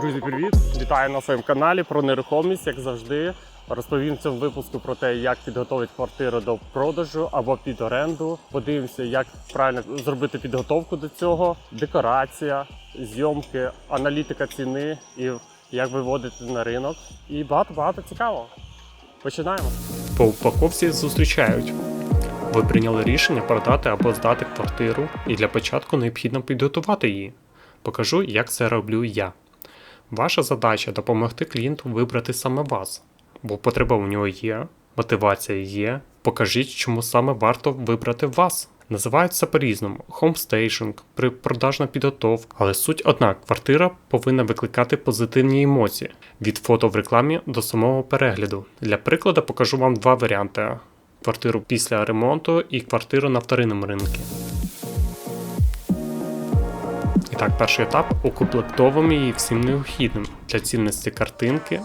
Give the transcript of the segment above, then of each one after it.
Друзі, привіт! Вітаю на своєму каналі про нерухомість, як завжди. Розповім в цьому випуску про те, як підготувати квартиру до продажу або під оренду. Подивимося, як правильно зробити підготовку до цього, декорація, зйомки, аналітика ціни і як виводити на ринок. І багато-багато цікавого. Починаємо. По упаковці зустрічають. Ви прийняли рішення продати або здати квартиру, і для початку необхідно підготувати її. Покажу, як це роблю я. Ваша задача допомогти клієнту вибрати саме вас, бо потреба у нього є, мотивація є. Покажіть, чому саме варто вибрати вас. Називається по-різному хомстейшинг, продажна підготовка, але суть одна: квартира повинна викликати позитивні емоції від фото в рекламі до самого перегляду. Для прикладу покажу вам два варіанти: квартиру після ремонту і квартиру на вторинному ринку. Так, перший етап укомплектовуємо її всім необхідним для цінності картинки.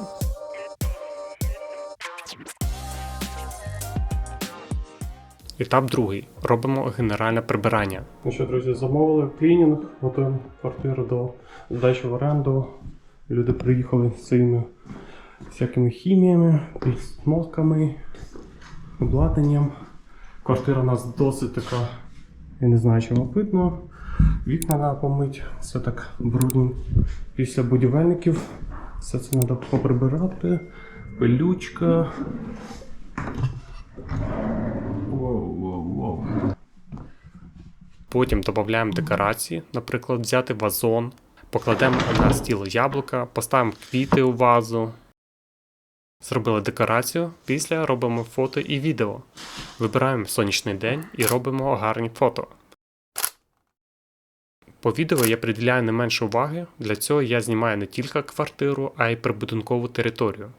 Етап другий. Робимо генеральне прибирання. Ну що, друзі, замовили клінінг, готуємо квартиру до здачі в оренду. Люди приїхали з своїми всякими хіміями, підсмоками, обладнанням. Квартира у нас досить така, я не знаю, чи вам видно. Вікна треба помити, все так брудно. Після будівельників все це треба поприбирати. Пилючка. Потім додаємо декорації, наприклад, взяти вазон, покладемо на стіл яблука, поставимо квіти у вазу. Зробили декорацію, після робимо фото і відео. Вибираємо сонячний день і робимо гарні фото. По відео я приділяю не менше уваги, для цього я знімаю не тільки квартиру, а й прибудинкову територію.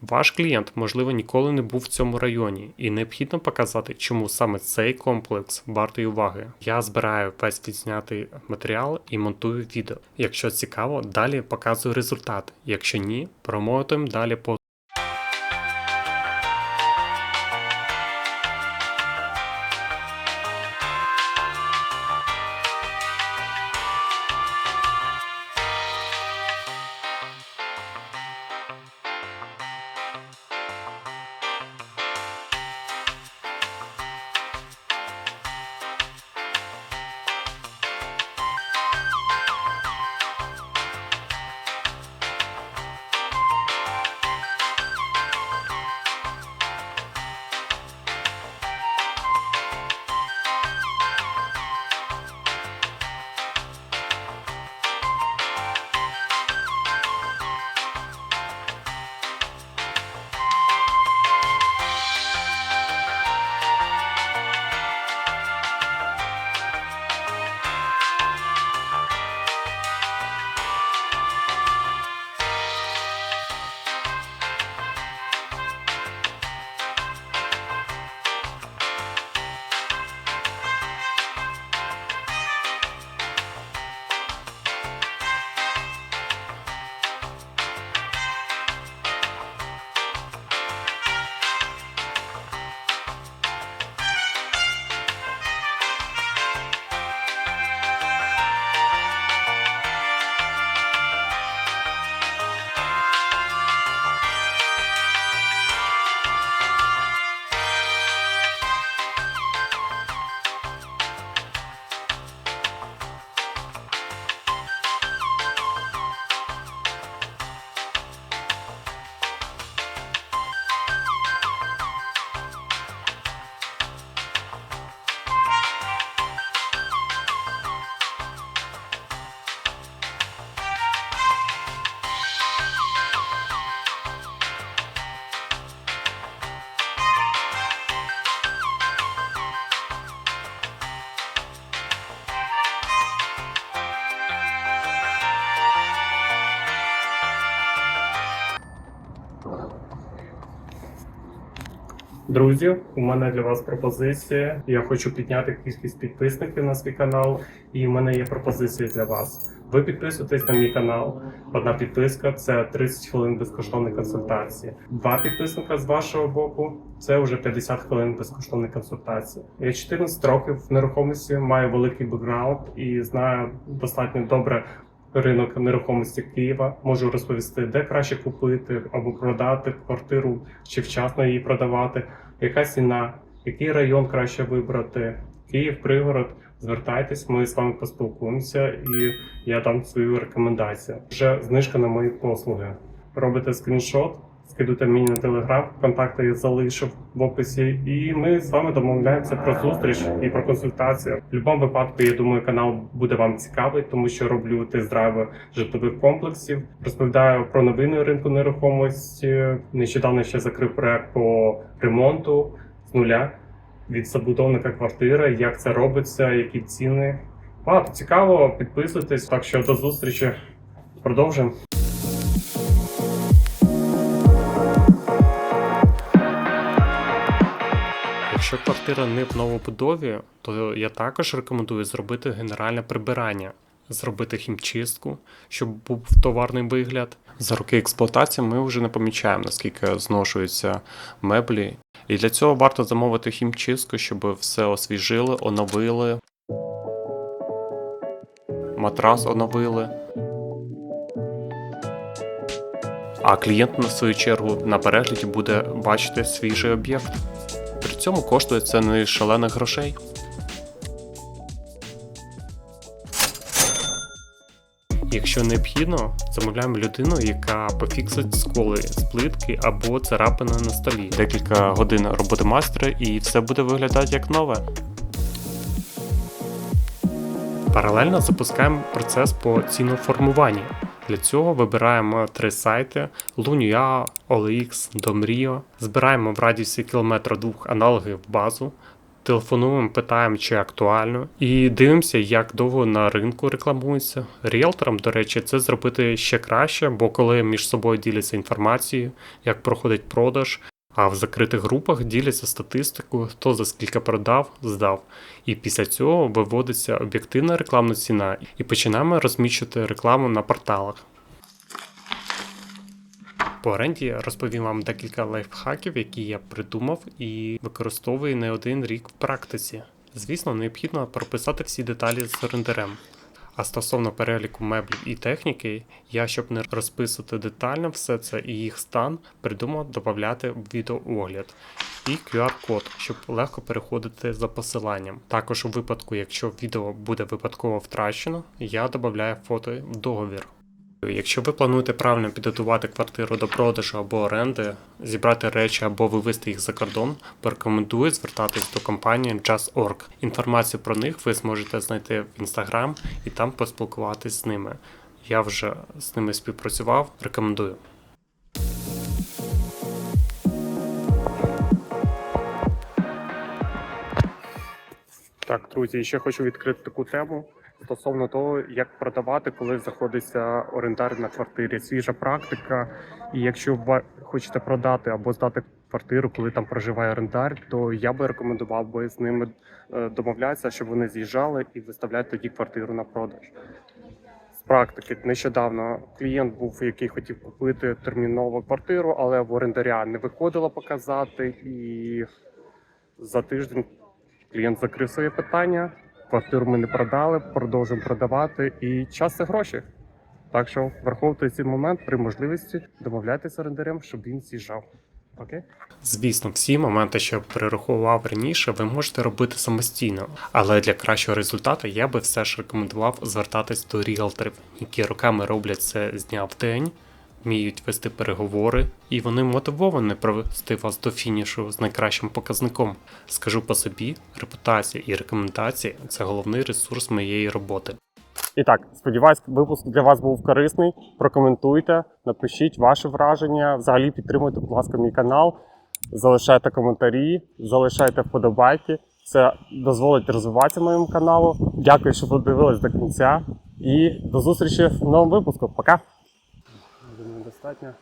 Ваш клієнт, можливо, ніколи не був в цьому районі, і необхідно показати, чому саме цей комплекс вартий уваги. Я збираю весь відзнятий матеріал і монтую відео. Якщо цікаво, далі показую результат. Якщо ні, промотуємо далі по Друзі, у мене для вас пропозиція. Я хочу підняти кількість підписників на свій канал, і в мене є пропозиція для вас. Ви підписуєтесь на мій канал. Одна підписка це 30 хвилин безкоштовної консультації. Два підписника з вашого боку це вже 50 хвилин безкоштовної консультації. Я 14 років в нерухомості маю великий бекграунд і знаю достатньо добре ринок нерухомості Києва. Можу розповісти, де краще купити або продати квартиру, чи вчасно її продавати, яка ціна, який район краще вибрати. Київ, пригород. Звертайтесь, ми з вами поспілкуємося, і я дам свою рекомендацію. Вже знижка на мої послуги. Робите скріншот, скидуйте мені на телеграм, контакти я залишив в описі, і ми з вами домовляємося про зустріч і про консультацію. В будь-якому випадку, я думаю, канал буде вам цікавий, тому що роблю тест-драйви житлових комплексів. Розповідаю про новини ринку нерухомості. Нещодавно ще закрив проект по ремонту з нуля від забудовника квартири, як це робиться, які ціни. Багато цікаво, підписуйтесь. Так що до зустрічі. Продовжуємо. Якщо квартира не в новобудові, то я також рекомендую зробити генеральне прибирання, зробити хімчистку, щоб був товарний вигляд. За роки експлуатації ми вже не помічаємо, наскільки зношуються меблі. І для цього варто замовити хімчистку, щоб все освіжили, оновили. Матрас оновили. А клієнт, на свою чергу, на перегляді буде бачити свіжий об'єкт. Цьому коштує це не шалених грошей. Якщо необхідно, замовляємо людину, яка пофіксить сколи з плитки або царапини на столі. Декілька годин роботи майстра і все буде виглядати як нове. Паралельно запускаємо процес по ціноформуванню. Для цього вибираємо три сайти: Lunia, OLX, Domrio. Збираємо в радіусі кілометра двох аналоги в базу, телефонуємо, питаємо, чи актуально, і дивимося, як довго на ринку рекламується. Ріелторам, до речі, це зробити ще краще, бо коли між собою діляться інформацією, як проходить продаж. А в закритих групах діляться статистикою, хто за скільки продав, здав. І після цього виводиться об'єктивна рекламна ціна і починаємо розміщувати рекламу на порталах. По оренді розповім вам декілька лайфхаків, які я придумав і використовую не один рік в практиці. Звісно, необхідно прописати всі деталі з орендарем. А стосовно переліку меблів і техніки, я, щоб не розписувати детально все це і їх стан, придумав додати відеоогляд і QR-код, щоб легко переходити за посиланням. Також у випадку, якщо відео буде випадково втрачено, я додаю фото в договір. Якщо ви плануєте правильно підготувати квартиру до продажу або оренди, зібрати речі або вивезти їх за кордон, порекомендую звертатись до компанії Just.org. Інформацію про них ви зможете знайти в Instagram і там поспілкуватись з ними. Я вже з ними співпрацював, рекомендую. Так, друзі, ще хочу відкрити таку тему стосовно того, як продавати, коли знаходиться орендар на квартирі. Свіжа практика. І якщо ви хочете продати або здати квартиру, коли там проживає орендар, то я би рекомендував би з ними е, домовлятися, щоб вони з'їжджали і виставляти тоді квартиру на продаж. З практики нещодавно клієнт був, який хотів купити терміново квартиру, але в орендаря не виходило показати, і за тиждень клієнт закрив своє питання. Квартиру ми не продали, продовжуємо продавати, і час це гроші. Так що враховуйте цей момент при можливості домовляйтеся орендарем, щоб він з'їжджав. Окей? Звісно, всі моменти, що я перерахував раніше, ви можете робити самостійно, але для кращого результату я би все ж рекомендував звертатись до ріелторів, які роками роблять це з дня в день, вміють вести переговори, і вони мотивовані провести вас до фінішу з найкращим показником. Скажу по собі, репутація і рекомендації це головний ресурс моєї роботи. І так, сподіваюсь, випуск для вас був корисний. Прокоментуйте, напишіть ваші враження. Взагалі підтримуйте, будь ласка, мій канал. Залишайте коментарі, залишайте вподобайки. Це дозволить розвиватися моєму каналу. Дякую, що подивились до кінця. І до зустрічі в новому випуску. Пока! Думаю, достатньо.